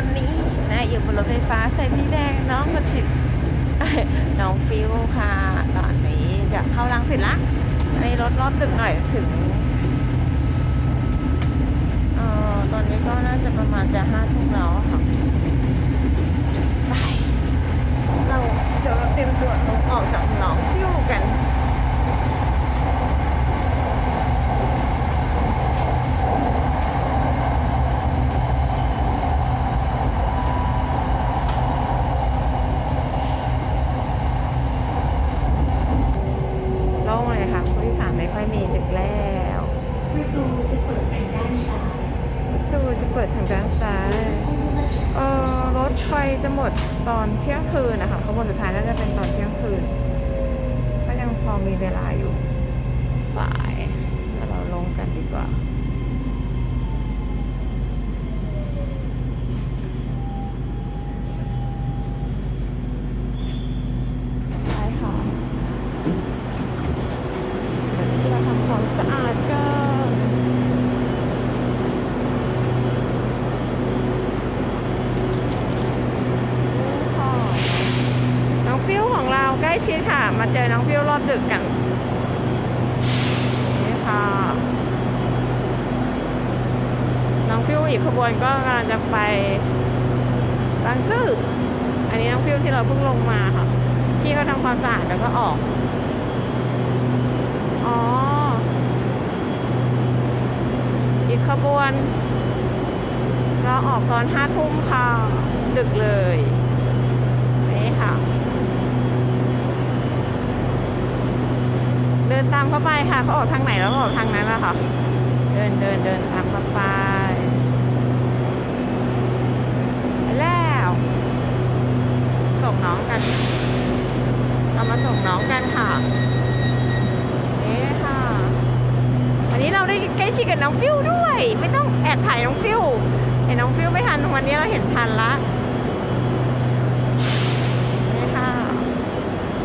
อนนี้นะอยู่บนรถไฟฟ้าใส่สีแดงน้องกระชิดน้องฟิวค่ะ ตอนนี้จะเข้ารังสิตละในรถรอบตึกหน่อยถึงเอ่อตอนนี้ก็น่าจะประมาณจะห้าทุ่มแล้วค่ะ ไป เราเดี๋ยวเราเตรียมตัวลงออกจากหนองฟิวกัน โล่งเลยค่ะผู้โดยสารไม่ค่อยมีดึกแล้ว ประ ตูจะเปิดทางด้านซ้ายตูจะเปิดทางด้านซ้ายเออรถไฟจะหมดตอนเที่ยงคืนนะคะขบวนสุดท้ายน่าจะเป็นตอนเที่ยงคืน ก็ยังพอมีเวลาอยู่ไปแล้วเราลงกันดีกว่า ใช่ค่ะเดี๋ยวที่เราทำความสะอาดกัน ค่ะน้องฟิวของ ค่ะ มาเจอน้องฟิวรอบดึกกัน นี่ค่ะ น้องฟิวอีกขบวนก็กำลังจะไปบางซื่อ อันนี้น้องฟิวที่เราเพิ่งลงมาค่ะ ที่เขาทำความสะอาดแล้วก็ออก อ๋อ อีกขบวน เราออกตอนห้าทุ่มค่ะ ดึกเลย นี่ค่ะ เดินตามเข้าไปค่ะเขาออกทางไหนแล้วก็ออกทางนั้นแหละค่ะ เดินเดินเดินตามเข้าไปแล้วส่งน้องกันเรามาส่งน้องกันค่ะนี่ค่ะวันนี้เราได้ใกล้ชิดกับน้องฟิวด้วย ไม่ต้องแอบถ่ายน้องฟิวเห็นน้องฟิวไม่ทันวันนี้เราเห็นทันละนี่ค่ะ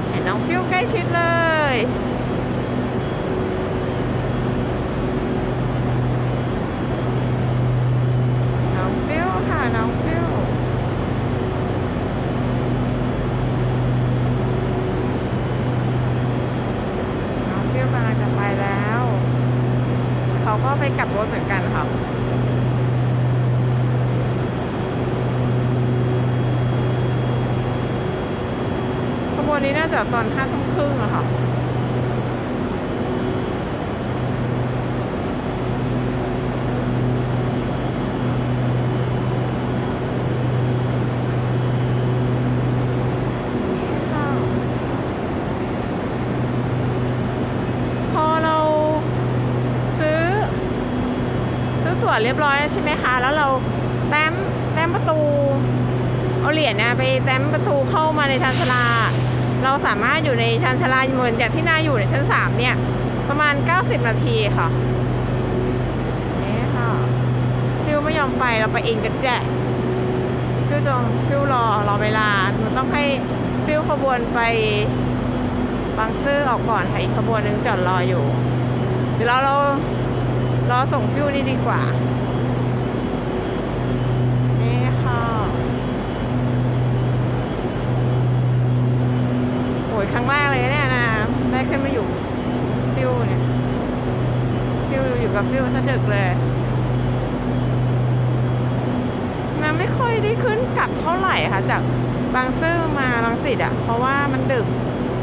เห็นน้องฟิวใกล้ชิดเลย น้องฟิวค่ะน้องฟิวน้องฟิวกำลังจะไปแล้ว เขาก็ไปกลับ รถเหมือนกันค่ะขบวนนี้น่าจะตอนห้าทุ่มครึ่งอะค่ะ พอเราซื้อ ซื้อตั๋วเรียบร้อยใช่ไหมคะ แล้วเราแต้มแต้มประตู เอาเหรียญเนี่ยไปแต้มประตูเข้ามาในชานชาลา เราสามารถอยู่ในชานชาลาเหมือนจากที่นาอยู่ในชั้นสามเนี่ย ประมาณ 90 นาทีค่ะนี่ค่ะฟิวไม่ยอมไปเราไปเองกันแดะฟิวต้องฟิวรอรอเวลาหนูต้องให้ฟิวขบวนไปบางซื่อออกก่อนค่ะอีกขบวนหนึงจอดรออยู่ เดี๋ยวเราเรา รอส่งฟิวนี่ดีกว่า นี่ค่ะโอ้ยครั้งแรกเลยเนี่ยนะได้ขึ้นมาอยู่ฟิวเนี่ย ฟิวอยู่กับฟิวสะดึกเลยนาไม่ค่อยได้ขึ้นกลับเท่าไหร่ค่ะ จากบางซื่อมาลังสิตอะเพราะว่ามันดึก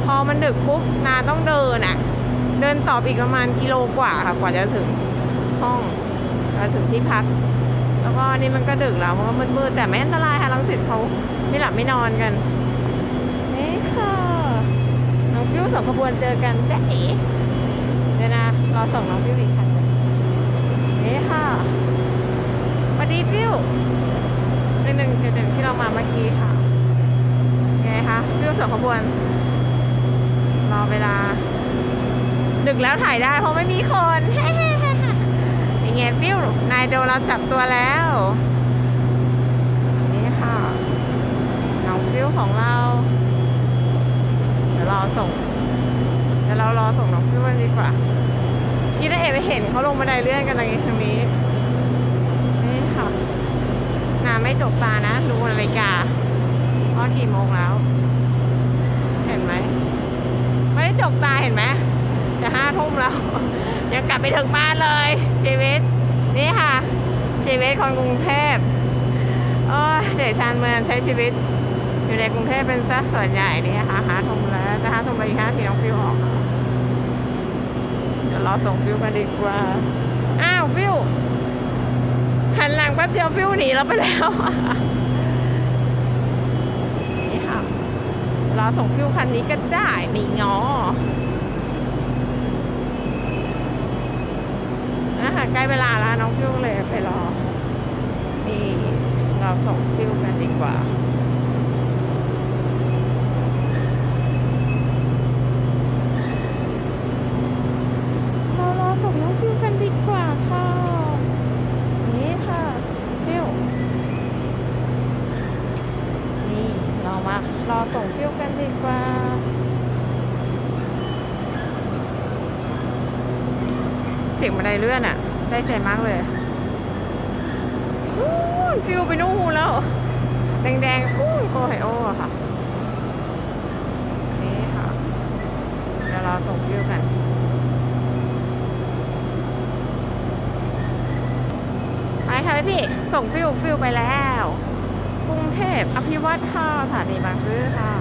พอมันดึกปุ๊บนาต้องเดินอะเดินต่ออีกประมาณกิโลกว่าค่ะ กว่าจะถึง ห้องจะถึงที่พัก แล้วก็นี่มันก็ดึกแล้วมันก็มืดๆแต่ไม่อันตรายค่ะลังสิตเขาไม่หลับไม่นอนกันนี่ค่ะน้องฟิวสองขบวนเจอกันจ๊ะอ๋เดี๋ยวนะรอส่งน้องฟิวอีกคันนี่ค่ะสวัสดีฟิวหนึ่งหนึ่งเจ็ดหนึ่งที่เรามาเมื่อกี้ค่ะไงคะฟิวสองขบวน รอเวลา ดึกแล้วถ่ายได้เพราะไม่มีคนยัง ไงฟิวนายโดนเราจับตัวแล้ว นี่ค่ะ น้องฟิวของเรา เดี๋ยวรอส่ง เดี๋ยวเรารอส่งน้องฟิวกันดีกว่าที่ได้เอไปเห็นเขาลงบันไดเลื่อนกันตรงนี้ทางนี้ นี่ค่ะนาไม่ไม่จบตานะ ดูนาฬิกาว่ากี่โมงแล้ว เห็นไหม ไม่ได้จบตาเห็นไหม จะห้าทุ่มแล้ว ยังกลับไปถึงบ้านเลย ชีวิต นี่ค่ะ ชีวิตคนกรุงเทพโอ้ยเดชานเมืองใช้ชีวิต อยู่ในกรุงเทพเป็นสักส่วนใหญ่นี่ค่ะหาทุ่มแล้วจะหาทุ่มไปอีกห้าทีน้องฟิวออกเดี๋ยวรอส่งฟิวกันดีกว่า อ้าวฟิวหันหลังแป๊บเดียวฟิวหนีเราไปแล้วนี่ค่ะรอส่งฟิวคันนี้ก็ได้ไม่งออะ ใกล้เวลาแล้วน้องฟิวเลยไปรอ นี่เราส่งฟิวกันดีกว่าเรารอส่งน้องฟิวกันดีกว่าค่ะนี่ค่ะฟิวนี่เรามารอส่งฟิวกันดีกว่า เสียงบันไดเลื่อนอะ ได้ใจมากเลยฟิวไปนู่นแล้ว แดงๆอู้ยโกไฮโออะค่ะ นี่ค่ะ เดี๋ยวเราส่งฟิวกันไปค่ะพี่ ส่งฟิวฟิวไปแล้ว กรุงเทพอภิวัตค่ะสถานีบางซื่อค่ะ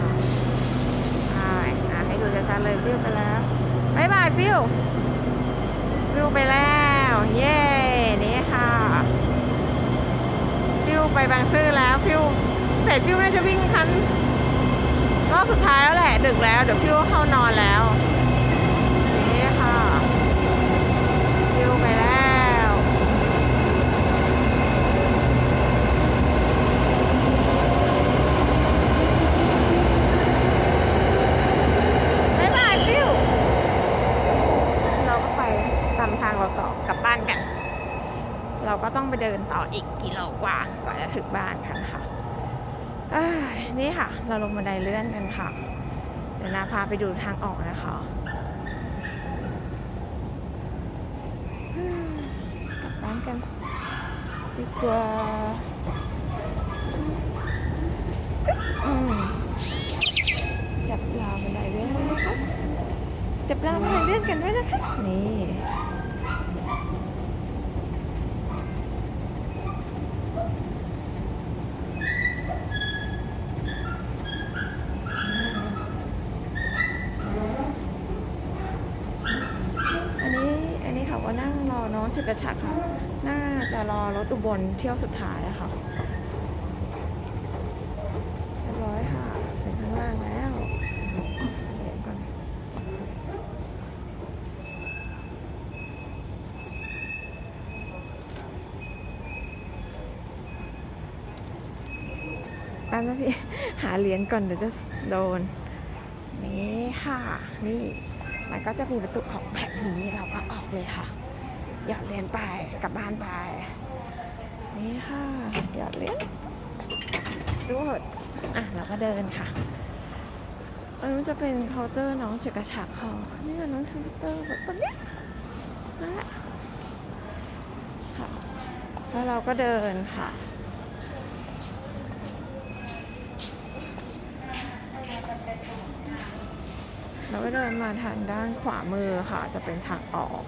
ใช่อะให้ดูชัดๆเลยฟิวไปแล้วบ๊ายบายฟิวฟิวไปแล้ว เย้นี่ค่ะ ฟิวไปบางซื่อแล้วฟิวเสร็จฟิวน่าจะวิ่งคันรอบสุดท้ายแล้วแหละดึกแล้ว เดี๋ยวฟิวเข้านอนแล้ว นี่ค่ะ ฟิวไปแล้ว บ๊ายบายฟิว เราก็ไปตามทางเราต่อกลับบ้านกัน เราก็ต้องไปเดินต่ออีกกิโลกว่ากว่าจะถึงบ้านกันค่ะนี่ค่ะ เราลงบันไดเลื่อนกันค่ะ เดี๋ยวนาพาไปดูทางออกนะคะกลับบ้านกันดีกว่าจับราวบันไดเลื่อนด้วยนะคะจับราวบันไดเลื่อนกันด้วยนะคะ นี่ อันนี้ อันนี้เขาก็ น้องฉิกกระฉักค่ะ น่าจะรอรถอุบลเที่ยวสุดท้ายอะค่ะเรียบร้อยค่ะถึงข้างล่างแล้วเดี๋ยวก่อนอันนะพี่ หาเหรียญก่อนเดี๋ยวจะโดน นี่ค่ะ นี่มันก็จะมีประตูออกแบบนี้เราก็ออกเลยค่ะ หยอดเหรียญไปกลับบ้านไป นี่ค่ะหยอดเหรียญดูเถอะอะเราก็เดินค่ะอันนู้จะเป็นเคาน์เตอร์น้องเฉกกระฉากเขานี่เป็นน้องสกูเตอร์แบบตรงเนี้ยนั่นแหละค่ะแล้วเราก็เดินค่ะเราก็เดินมาทางด้านขวามือค่ะ จะเป็นทางออก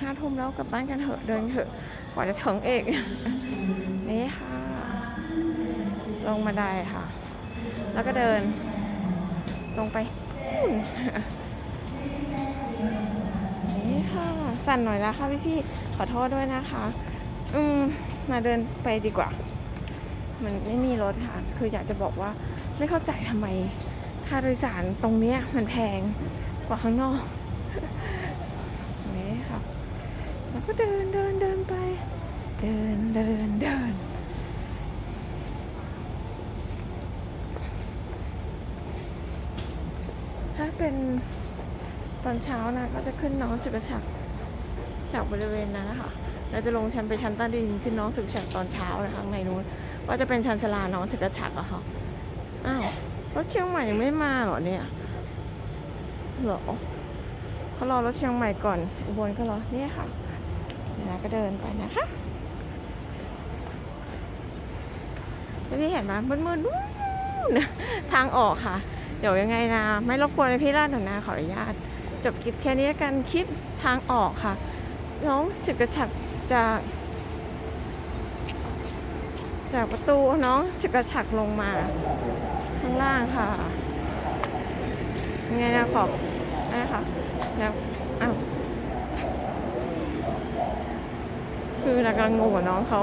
ห้าทุ่มแล้วกลับบ้านกันเถอะเดินเถอะกว่าจะถึงเอกนี่ค่ะ ลงมาได้ค่ะ แล้วก็เดินตรงไปนี่ค่ะ สั่นหน่อยนะค่ะพี่พี่ๆขอโทษด้วยนะคะ อืมมาเดินไปดีกว่า มันไม่มีรถค่ะ คืออยากจะบอกว่าไม่เข้าใจทำไมค่าโดยสารตรงเนี้ยมันแพงกว่าข้างนอกนี่ค่ะ แล้วก็เดินเดินเดินไป เดินเดินเดินถ้าเป็นตอนเช้านะก็จะขึ้นน้องจุกกระชักจากบริเวณนั้นนะคะเราจะลงชั้นไปชั้นใต้ดินขึ้นน้องศึกฉักตอนเช้านะคะในนู้นว่าจะเป็นชั้นชลาน้องศึกฉักอะค่ะอ้าวรถเชียงใหม่ยังไม่มาเหรอเนี่ยหรอเขารอรถเชียงใหม่ก่อนอุบลก็รอเนี่ยค่ะ ดี๋ยวนะก็เดินไปนะคะพี่เห็นไหมมืดๆนู้นทางออกค่ะ เดี๋ยวยังไงนะ ไม่รบกวนพี่ราชหนูนะขออนุญาต จบคลิปแค่นี้กันคลิปทางออกค่ะ น้องฉึกกระฉักจากจากประตูน้องฉึกกระฉักลงมา ข้างล่างค่ะยังไงนะขอบนะคะแล้วอ้าว คือเรากำลังงงกับน้องเขา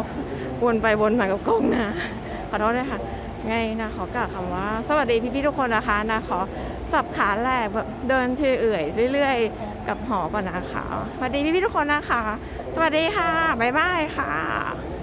วนไปวนมากับกล้องนะขอโทษด้วยค่ะไงนะขอกล่าวคำว่า สวัสดีพี่ๆทุกคนนะคะนะขอสับขาแรกแบบเดินเฉยเอื่อยเรื่อยๆ กับหอก่อนนะคะสวัสดีพี่ๆทุกคนนะคะ สวัสดีค่ะบ๊ายบายค่ะ